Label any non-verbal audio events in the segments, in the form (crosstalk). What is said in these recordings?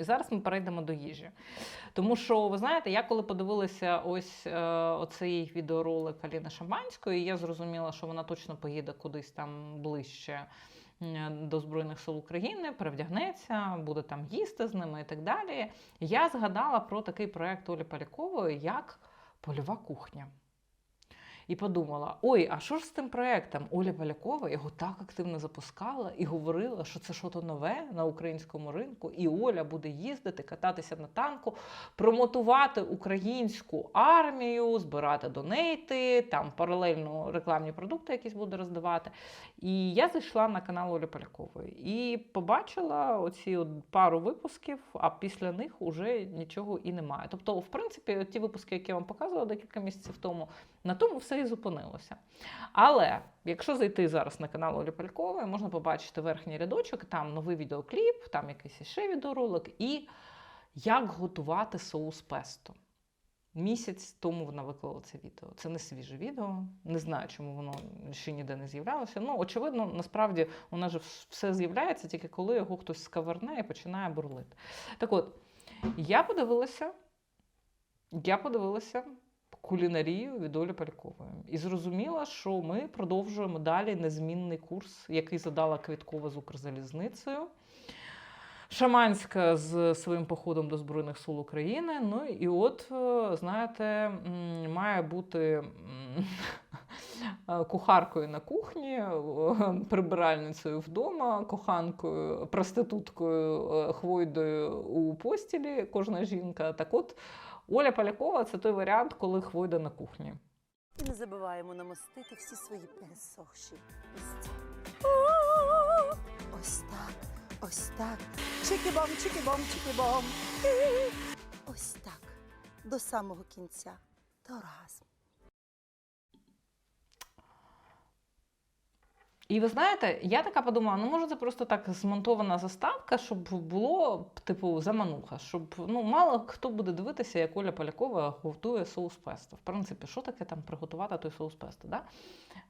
І зараз ми перейдемо до їжі. Тому що, ви знаєте, я коли подивилася ось е, оцей відеоролик Аліни Шаманської, я зрозуміла, що вона точно поїде кудись там ближче до Збройних сил України, перевдягнеться, буде там їсти з ними і так далі. Я згадала про такий проект Олі Полякової, як Польова кухня. І подумала: ой, а що ж з тим проектом? Оля Полякова його так активно запускала і говорила, що це щось нове на українському ринку, і Оля буде їздити, кататися на танку, промотувати українську армію, збирати донейти, там паралельно рекламні продукти якісь буде роздавати. І я зайшла на канал Олі Полякової і побачила оці от пару випусків, а після них уже нічого і немає. Тобто, в принципі, ті випуски, які я вам показувала декілька місяців тому, на тому все і зупинилося. Але якщо зайти зараз на канал Олі Палькової, можна побачити верхній рядочок, там новий відеокліп, там якийсь ще відеоролик, і як готувати соус песто. Місяць тому вона виклала це відео. Це не свіже відео. Не знаю, чому воно ще ніде не з'являлося. Ну, очевидно, насправді воно ж все з'являється тільки коли його хтось скаверне і починає бурлити. Так от, я подивилася, я подивилася кулінарію від Олі Палькової. І зрозуміла, що ми продовжуємо далі незмінний курс, який задала Квіткова з Укрзалізницею. Шаманська з своїм походом до Збройних сил України. Ну і от, е, знаєте, має бути кухаркою на кухні, е, прибиральницею вдома, коханкою, проституткою, е, хвойдою у постілі, кожна жінка. Так от Оля Полякова це той варіант, коли хвойда на кухні. І не забуваємо намастити всі свої пересохші місця. Ось так, ось так. Чики-бом, чики-бом, чики-бом. Ось так. До самого кінця. До оргазму. І ви знаєте, я така подумала, ну може це просто так змонтована заставка, щоб було типу замануха, щоб ну мало хто буде дивитися, як Оля Полякова готує соус песто. В принципі, що таке там приготувати той соус песто? Да?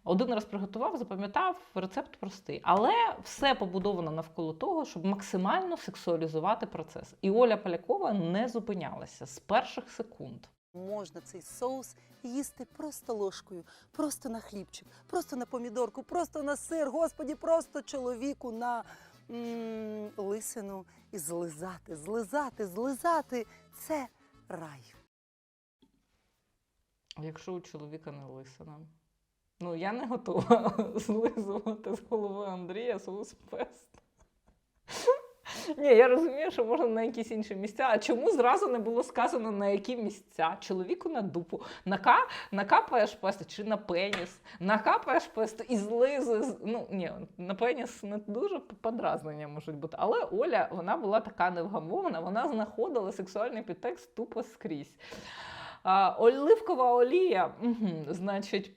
Один раз приготував, запам'ятав, рецепт простий. Але все побудовано навколо того, щоб максимально сексуалізувати процес. І Оля Полякова не зупинялася з перших секунд. Можна цей соус їсти просто ложкою, просто на хлібчик, просто на помідорку, просто на сир, господі, просто чоловіку на лисину і злизати, злизати, злизати. Це рай. Якщо у чоловіка не лисина. Ну, я не готова (laughs) злизувати з голови Андрія соус песто. Ні, я розумію, що можна на якісь інші місця. А чому зразу не було сказано на які місця? Чоловіку на дупу. Нака... Накапаєш песто чи на пеніс, накапаєш песто і злизи. Ну, ні, на пеніс не дуже подразнення можуть бути. Але Оля, вона була така невгамована, вона знаходила сексуальний підтекст тупо скрізь. А, оливкова олія, угу, значить,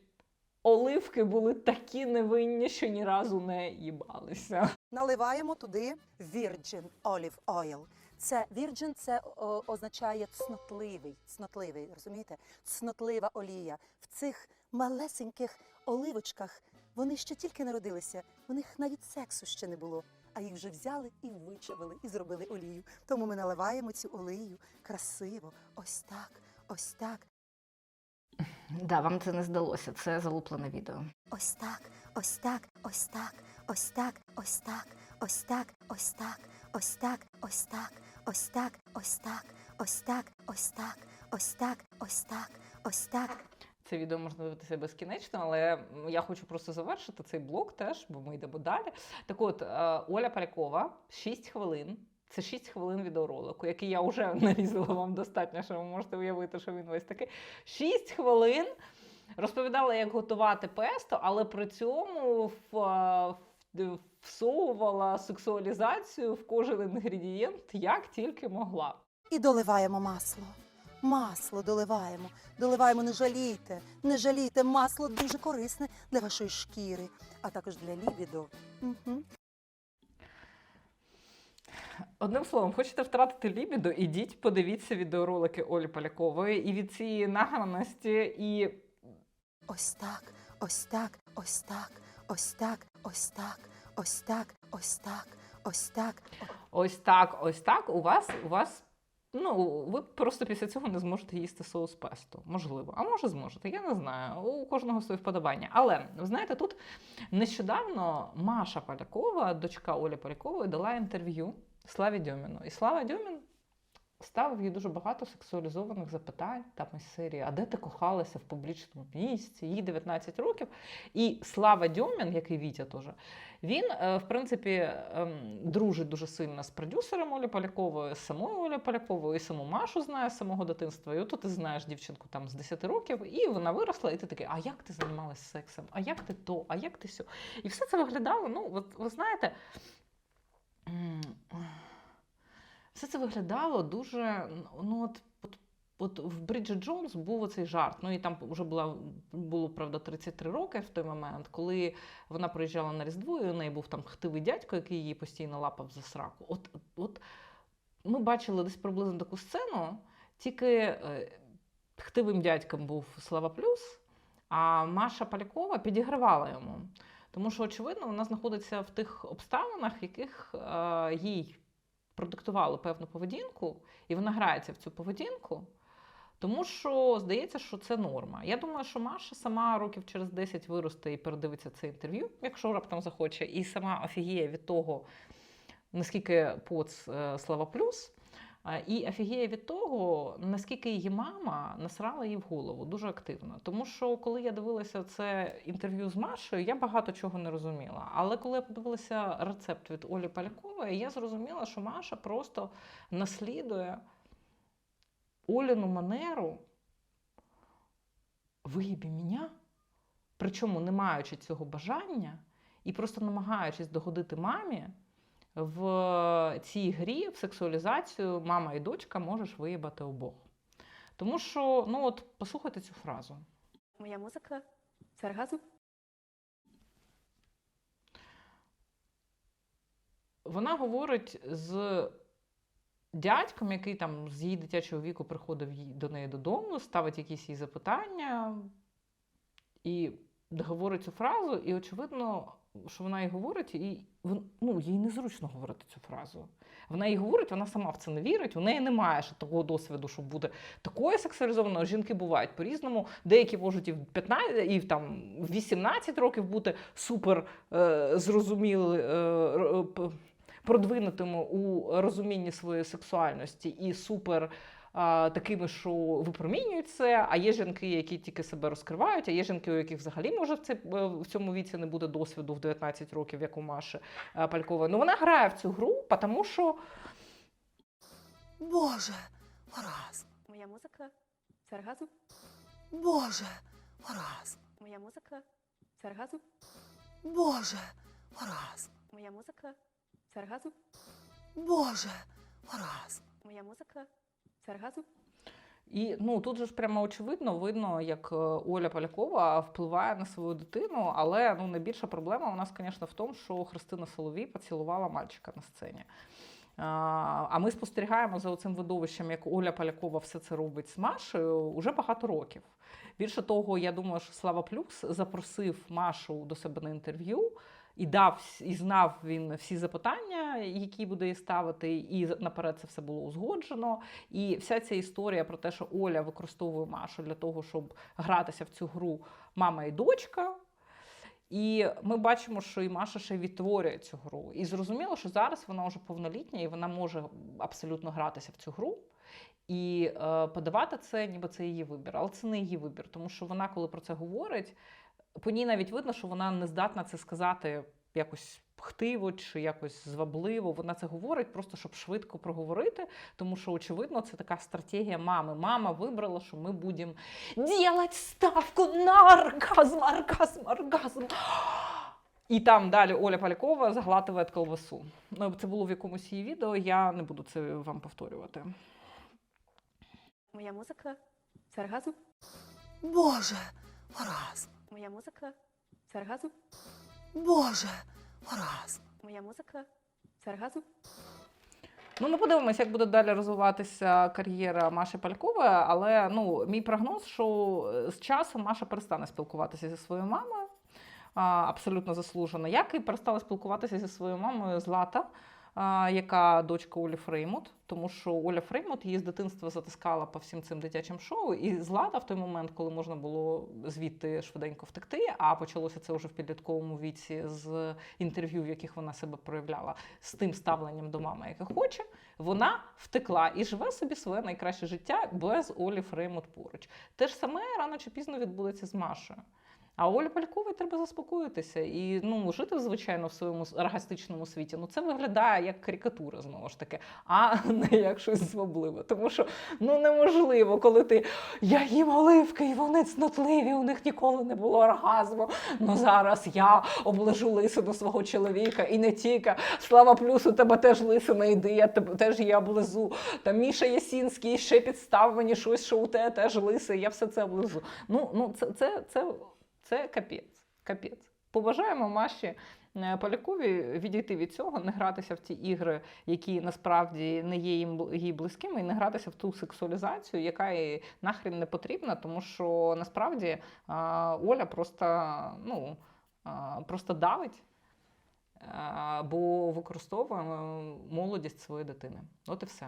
оливки були такі невинні, що ні разу не їбалися. Наливаємо туди Virgin Olive Oil. Це Virgin це о, означає цнотливий, цнотливий, розумієте? Цнотлива олія. В цих малесеньких оливочках вони ще тільки народилися, у них навіть сексу ще не було. А їх вже взяли і вичавили, і зробили олію. Тому ми наливаємо цю олію красиво, ось так, ось так, Да, вам це не здалося, це залуплене відео. ось так, ось так, ось так, ось так, ось так, ось так, ось так, ось так, ось так, ось так, ось так, ось так, ось так, ось так, ось так, ось так. Це відео можна дивитися безкінечно, але я хочу просто завершити цей блок теж, бо ми йдемо далі. Так от, е, Оля Полякова, 6 хвилин. Це 6 хвилин відеоролику, який я вже нарізала вам достатньо, що ви можете уявити, що він весь такий. 6 хвилин розповідала, як готувати песто, але при цьому в, всовувала сексуалізацію в кожен інгредієнт, як тільки могла. І доливаємо масло. Масло доливаємо. Доливаємо, не жалійте, не жалійте. Масло дуже корисне для вашої шкіри, а також для лібідо. Угу. Одним словом, хочете втратити лібідо, ідіть, подивіться відеоролики Олі Полякової і від цієї награності і Ось так, ось так, ось так, ось так, ось так, ось так, ось так, Ось так. Ось так, ось так. У вас, у вас. Ну, ви просто після цього не зможете їсти соус песто. Можливо. А може зможете, я не знаю. У кожного своє вподобання. Але ви знаєте, тут нещодавно Маша Полякова, дочка Олі Полякової, дала інтерв'ю Славі Дьоміну. І Слава Дьомін ставив їй дуже багато сексуалізованих запитань там із серії, а де ти кохалася в публічному місці? Їй 19 років. І Слава Дьомін, який Вітя теж, він, е, в принципі, ем, дружить дуже сильно з продюсером Олі Полякової, з самою Олі Поляковою, і саму Машу знає з самого дитинства. І от ти знаєш дівчинку там з 10 років, і вона виросла, і ти такий, а як ти займалась сексом? А як ти то? А як ти сьо? І все це виглядало, ну, от, ви знаєте. Все це виглядало дуже. Ну, от, от, в Бріджит Джонс був оцей жарт. Ну і там вже була, було, правда, 33 роки в той момент, коли вона приїжджала на Різдво, і у неї був там хтивий дядько, який її постійно лапав за сраку. От, от ми бачили десь приблизно таку сцену, тільки е, хтивим дядьком був Слава Плюс, а Маша Полякова підігравала йому. Тому що, очевидно, вона знаходиться в тих обставинах, в яких е, їй продиктували певну поведінку, і вона грається в цю поведінку. Тому що здається, що це норма. Я думаю, що Маша сама років через 10 виросте і передивиться це інтерв'ю, якщо раптом захоче, і сама офігіє від того, наскільки поц е, Слава Плюс. І офігіє від того, наскільки її мама насрала їй в голову дуже активно. Тому що коли я дивилася це інтерв'ю з Машею, я багато чого не розуміла. Але коли я подивилася рецепт від Олі Полякової, я зрозуміла, що Маша просто наслідує Оліну манеру виїбі мене, причому не маючи цього бажання і просто намагаючись догодити мамі, в цій грі, в сексуалізацію мама і дочка можеш виїбати обох. Тому що, ну от послухайте цю фразу. Моя музика це оргазм. Вона говорить з дядьком, який там з її дитячого віку приходив до неї додому, ставить якісь їй запитання і говорить цю фразу, і очевидно, що вона їй говорить, і ну, їй незручно говорити цю фразу. Вона їй говорить, вона сама в це не вірить. У неї немає ще такого досвіду, щоб бути такою сексуалізованою. Жінки бувають по-різному. Деякі можуть і в 15, і в там 18 років бути супер е, зрозуміли. Е, Продвинутими у розумінні своєї сексуальності і супер такими, що випромінюють це. А є жінки, які тільки себе розкривають, а є жінки, у яких взагалі може в, це, в цьому віці не буде досвіду в 19 років, як у Маші е, Палькової. Ну вона грає в цю гру, тому що Боже, оргазм. Моя музика це оргазм. Боже, оргазм. Моя музика це оргазм. Боже, оргазм. Моя музика це оргазм. Боже, оргазм. Моя музика це оргазм. І ну тут же ж прямо очевидно видно, як е, Оля Полякова впливає на свою дитину. Але ну найбільша проблема у нас, звісно, в тому, що Христина Соловій поцілувала мальчика на сцені. А, ми спостерігаємо за цим видовищем, як Оля Полякова все це робить з Машею уже багато років. Більше того, я думаю, що Слава Плюс запросив Машу до себе на інтерв'ю. І дав і знав він всі запитання, які буде їй ставити, і наперед це все було узгоджено. І вся ця історія про те, що Оля використовує Машу для того, щоб гратися в цю гру мама і дочка. І ми бачимо, що і Маша ще відтворює цю гру. І зрозуміло, що зараз вона вже повнолітня і вона може абсолютно гратися в цю гру. І е, подавати це, ніби це її вибір. Але це не її вибір, тому що вона, коли про це говорить, по ній навіть видно, що вона не здатна це сказати якось хтиво чи якось звабливо. Вона це говорить просто, щоб швидко проговорити, тому що, очевидно, це така стратегія мами. Мама вибрала, що ми будемо делать ставку на оргазм, оргазм, оргазм. І там далі Оля Полякова заглатує колбасу. Ну, Це було в якомусь її відео, я не буду це вам повторювати. Моя музика це оргазм. Боже, оргазм. Моя музика це оргазм. Боже, оргазм. Моя музика це оргазм. Ну, ми подивимося, як буде далі розвиватися кар'єра Маші Палькової, але ну, мій прогноз, що е, з часом Маша перестане спілкуватися зі своєю мамою. Абсолютно заслужено. Як і перестала спілкуватися зі своєю мамою Злата. Яка дочка Олі Фреймут, тому що Оля Фреймут її з дитинства затискала по всім цим дитячим шоу. І злата в той момент, коли можна було звідти швиденько втекти, а почалося це вже в підлітковому віці з інтерв'ю, в яких вона себе проявляла з тим ставленням до мами, яке хоче, вона втекла і живе собі своє найкраще життя без Олі Фреймут поруч. Те ж саме рано чи пізно відбудеться з Машою. А Олі Поляковій треба заспокоїтися і ну жити звичайно в своєму оргастичному світі. Ну це виглядає як карикатура знову ж таки, а (laughs) не як щось звабливе. Тому що ну неможливо, коли ти я їм оливки, і вони цнотливі, у них ніколи не було оргазму. Ну зараз я оближу лисину свого чоловіка і не тільки. Слава плюс, у тебе теж лисина йди, я тебе теж її облизу. Там Міша Ясінський ще підстав мені щось, що у тебе теж лисе, я все це облизу. Ну, ну це, це, це, це капець. Капець. Побажаємо Маші е, Полякові відійти від цього, не гратися в ті ігри, які насправді не є їм їй близькими, і не гратися в ту сексуалізацію, яка їй нахрен не потрібна, тому що насправді Оля просто, ну, просто давить. Бо використовує молодість своєї дитини. От і все.